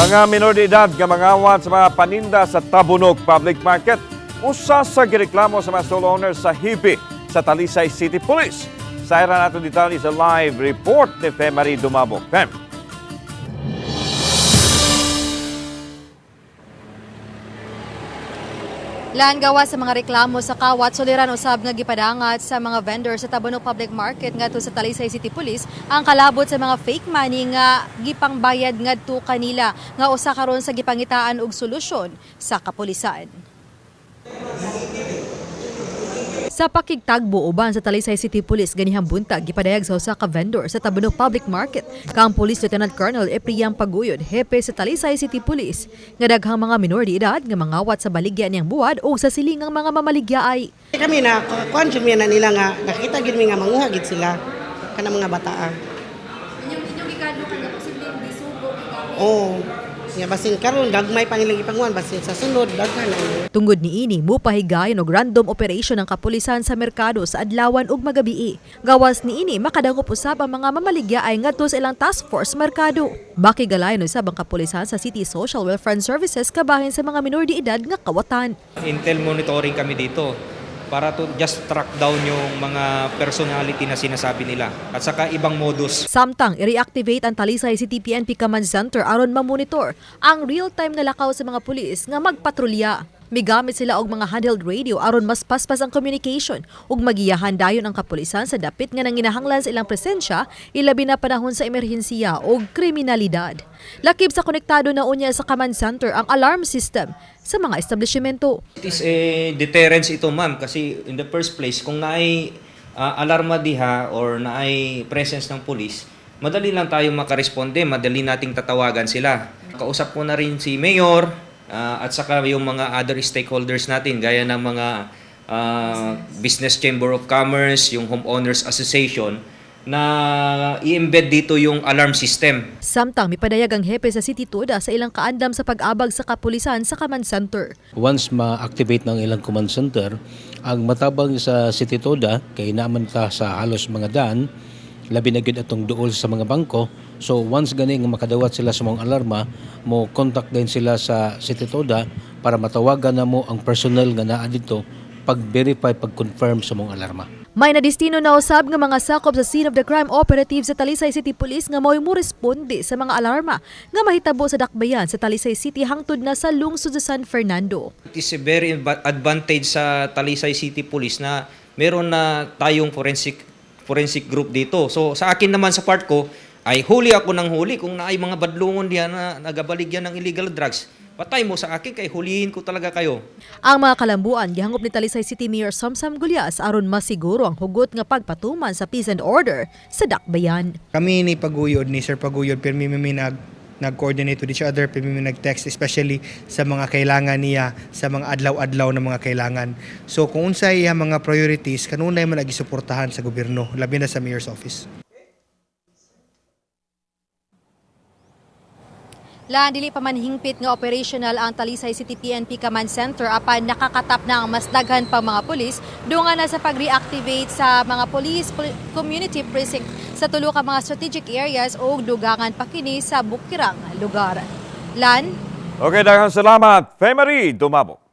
Mga minor de edad nga mangawat sa mga paninda sa Tabunog Public Market usa sa gireklamo sa mga stall owners sa Hibi sa Talisay City Police. Sa era nato detalye sa live report ni Femari Dumabog. Fem. Lan gawa sa mga reklamo sa kawat suliran usab nga gipadangat sa mga vendor sa Tabonog Public Market ngadto sa Talisay City Police ang kalabot sa mga fake money nga gipangbayad ngadto kanila nga usa karon sa gipangitaan og solusyon sa kapulisan. Sa pakigtagbo uban sa Talisay City Police ganihang buntag gipadayag sa usa ka vendor sa Tabonog Public Market kang Police Lieutenant Colonel Epriang Paguyod, hepe sa Talisay City Police, nga daghang mga minor de edad nga mangawat sa baligya niyang buwad o sa silingang mga mamaligya ay Kami na, kuan jud mi na nila nga, nakita gid mi nga manguha gid sila, kana mga bataa. Inyong inyong ikadlo nga posibleng disugo Oo. Nga basin karon gagmay pa nilang ipanguhan basin sa sunod daghan na. Tungod ni ini, mupahigayon og random operation ng kapulisan sa merkado sa adlawan ug magabii. Gawas ni ini, makadangop usab ang mga mamaligya ay ngadto sa ilang task force merkado. Makigalayon usab ang kapulisan sa City Social Welfare and Services kabahin sa mga minor de edad nga kawatan. Intel monitoring kami dito para to just track down yung mga personality na sinasabi nila at saka ibang modus. Samtang i-reactivate ang Talisay City PNP Command Center aron ma-monitor ang real-time na lakaw sa mga pulis nga magpatrolya. Migamit sila og mga handheld radio aron mas paspas ang communication ug magiyahan dayon ang kapulisan sa dapit nga nanginahanglan sa ilang presensya ilabi na panahon sa emerhensiya ug kriminalidad. Lakib sa konektado na unya sa command center ang alarm system sa mga establishmento. It is a deterrence ito ma'am kasi in the first place kung naay ah, alarma diha or naay presence ng police, madali lang tayo makaresponde, madali nating tatawagan sila. Kausap ko na rin si Mayor ah, at saka yung mga other stakeholders natin gaya ng mga ah, Business Chamber of Commerce, yung Homeowners Association na i-embed dito yung alarm system. Samtang mipadayag ang hepe sa City Toda sa ilang kaandam sa pag-abag sa kapulisan sa command center. once ma-activate ng ilang command center, ang matabang sa City Toda, kay naman ta sa halos mga daan, labi na gyud atong duol sa mga bangko. So once gani nga makadawat sila sa mga alarma, mo contact din sila sa City Toda para matawagan na mo ang personnel nga naa dito pag-verify, pag-confirm sa mga alarma. May nadistino na usab nga mga sakop sa scene of the crime operative sa Talisay City Police nga mo'y mo responde sa mga alarma nga mahitabo sa dakbayan sa Talisay City hangtod na sa lungsod sa San Fernando. It is a very adva- advantage sa Talisay City Police na meron na tayong forensic forensic group dito. So sa akin naman sa part ko ay huli ako ng huli kung naay mga badlungon diyan na nagabaligyan ng illegal drugs. Patay mo sa akin kay hulihin ko talaga kayo. Ang mga kalambuan gihangop ni Talisay City Mayor Samsam Gulyas aron masiguro ang hugot nga pagpatuman sa peace and order sa dakbayan. kami ni Paguyod, ni Sir Paguyod, pero may may nag nag-coordinate with each other, may nag-text especially sa mga kailangan niya, sa mga adlaw-adlaw na mga kailangan. So kung unsay iya mga priorities, kanunay man nagisuportahan sa gobyerno, labi na sa mayor's office. Lan dili pa man hingpit nga operational ang Talisay City PNP Command Center apan nakakatap na ang mas daghan pa mga pulis dunga na sa pag-reactivate sa mga police pol- community precinct sa tulo ka mga strategic areas o dugangan pa kini sa bukirang lugar. Lan, Okay, daghang salamat. Femari Dumabog.